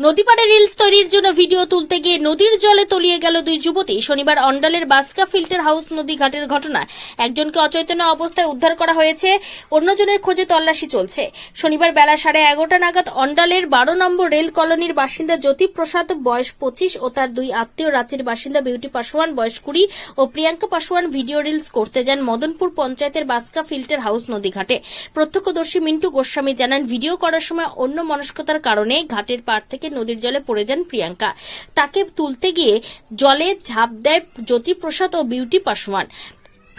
নদীপাড়ে reels তৈরির জন্য video তুলতে গিয়ে নদীর জলে তলিয়ে গেল দুই যুবতী। শনিবার অন্ডালের বাসকা ফিল্টার হাউস নদী ঘাটের ঘটনা একজনকে অচৈতন্য অবস্থায় উদ্ধার করা হয়েছে, অন্যজনের খোঁজে তল্লাশি চলছে। শনিবার বেলা সাড়ে এগারোটা নাগাদ অন্ডালের বারো নম্বর রেল কলোনির বাসিন্দা জ্যোতি প্রসাদ বয়স পঁচিশ, ও তার দুই আত্মীয় রাজ্যের বাসিন্দা বিউটি পাশোয়ান বয়স কুড়ি, ও প্রিয়াঙ্কা পাশোয়ান ভিডিও রিলস করতে যান মদনপুর পঞ্চায়েতের বাসকা ফিল্টার হাউস নদী ঘাটে। প্রত্যক্ষদর্শী মিন্টু গোস্বামী জানান, ভিডিও করার সময় অন্য মনস্কতার কারণে ঘাটের পাড় থেকে নদীর জলে পড়ে যান প্রিয়াঙ্কা। তাকে তুলতে গিয়ে জলে ঝাঁপ দেয় জ্যোতিপ্রসাদ ও বিউটি পাসওয়ান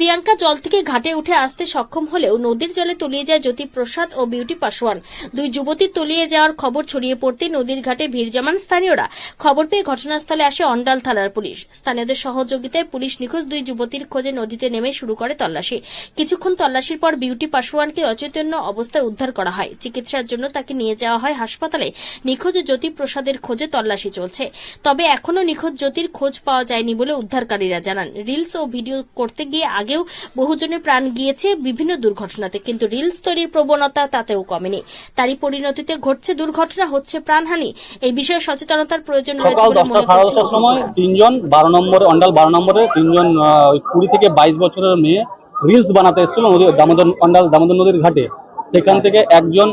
প্রিয়াঙ্কা জল থেকে ঘাটে উঠে আসতে সক্ষম হলেও নদীর জলে তলিয়ে যায় জ্যোতিপ্রসাদ ও বিউটি পাসওয়ান দুই যুবতী তলিয়ে যাওয়ার খবর ছড়িয়ে পড়তে নদীর ঘাটে ভিড় জমান স্থানীয়রা। খবর পেয়ে ঘটনাস্থলে আসে অন্ডাল থানার পুলিশ। স্থানীয়দের সহযোগিতায় পুলিশ নিখোঁজ দুই যুবতীর খোঁজে নদীতে নেমে শুরু করে তল্লাশি। কিছুক্ষণ তল্লাশির পর বিউটি পাসওয়ানকে অচৈতন্য অবস্থায় উদ্ধার করা হয়। চিকিৎসার জন্য তাকে নিয়ে যাওয়া হয় হাসপাতালে। নিখোঁজ জ্যোতিপ্রসাদের খোঁজে তল্লাশি চলছে। তবে এখনও নিখোঁজ জ্যোতির খোঁজ পাওয়া যায়নি বলে উদ্ধারকারীরা জানান। রিলস ও ভিডিও করতে গিয়ে আগেও বহুজনের প্রাণ গিয়েছে বিভিন্ন দুর্ঘটনাতে কিন্তু রিলস তৈরির প্রবণতা তাতেও কমেনি। তারই পরিণতিতে ঘটছে দুর্ঘটনা হচ্ছে প্রাণহানি। এই বিষয়ে সচেতনতার প্রয়োজন রয়েছে বলে মনে সময় তিনজন বারো নম্বরে অন্ডাল বারো নম্বরে তিনজন কুড়ি থেকে বাইশ বছরের মেয়ে রিলস বানাতে এসেছিল নদী দামোদর অন্ডাল দামোদর নদীর ঘাটে। সেখান থেকে একজন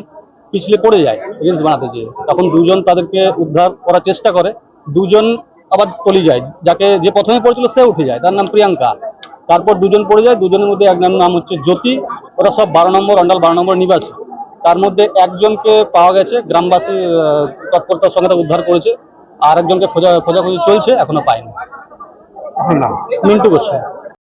পিছলে পড়ে যায় রিলস বানাতে গিয়ে তখন দুজন তাদেরকে উদ্ধার করার চেষ্টা করে দুজন আবার তলি যায়। যাকে যে প্রথমে পড়েছিল সে উঠে যায় তার নাম প্রিয়াঙ্কা। তারপর দুজন পড়ে যায় দুজনের মধ্যে একজন নাম হচ্ছে জ্যোতি। ওরা সব বারো নম্বর অন্ডাল বারো নম্বর নিবাসী। তার মধ্যে একজনকে পাওয়া গেছে গ্রামবাসী তৎপরতার সঙ্গে উদ্ধার করেছে। আর একজনকে খোঁজা খোঁজাখুঁজি চলছে এখনও পায়নি। মিন্টু গোস্বামী